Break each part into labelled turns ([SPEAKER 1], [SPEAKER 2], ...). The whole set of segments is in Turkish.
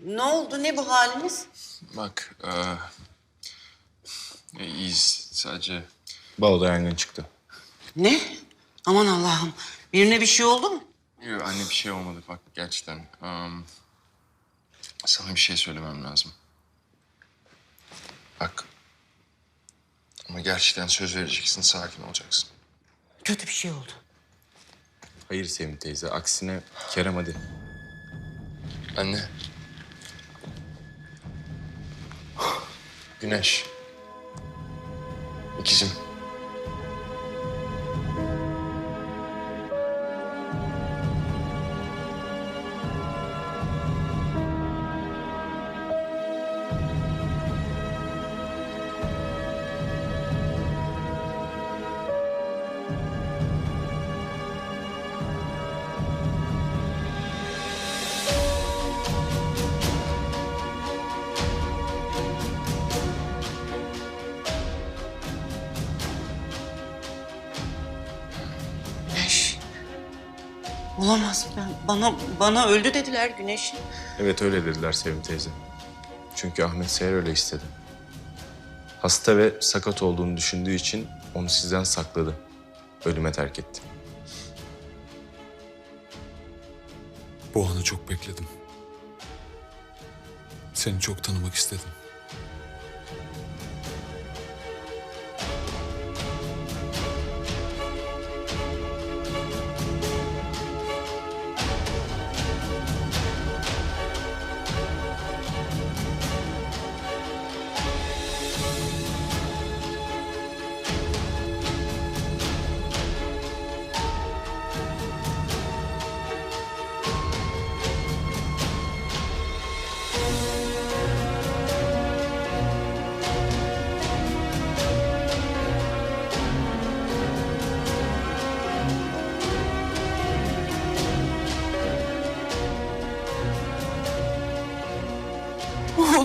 [SPEAKER 1] Ne oldu? Ne bu haliniz?
[SPEAKER 2] Bak, eee e, iyiyiz. Sadece
[SPEAKER 3] Baloda yangın çıktı.
[SPEAKER 1] Ne? Aman Allah'ım. Birine bir şey oldu mu?
[SPEAKER 2] Yok, anne bir şey olmadı bak gerçekten. Am, sana bir şey söylemem lazım. Bak. Ama gerçekten söz vereceksin, sakin olacaksın.
[SPEAKER 1] Kötü bir şey oldu.
[SPEAKER 3] Hayır Sevim teyze. Aksine Kerem hadi.
[SPEAKER 2] Anne. Güneş. İkizim.
[SPEAKER 1] Olamaz ben. Bana bana öldü dediler Güneş'in.
[SPEAKER 3] Evet öyle dediler Sevim teyze. Çünkü Ahmet Seher öyle istedi. Hasta ve sakat olduğunu düşündüğü için onu sizden sakladı. Ölüme terk etti.
[SPEAKER 4] Bu anı çok bekledim. Seni çok tanımak istedim.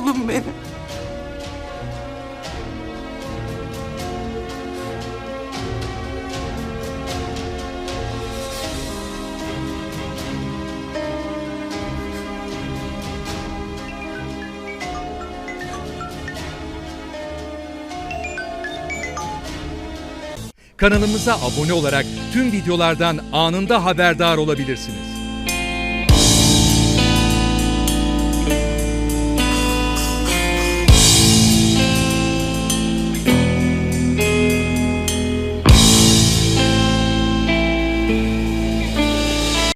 [SPEAKER 1] Oğlum benim.
[SPEAKER 5] Kanalımıza abone olarak tüm videolardan anında haberdar olabilirsiniz.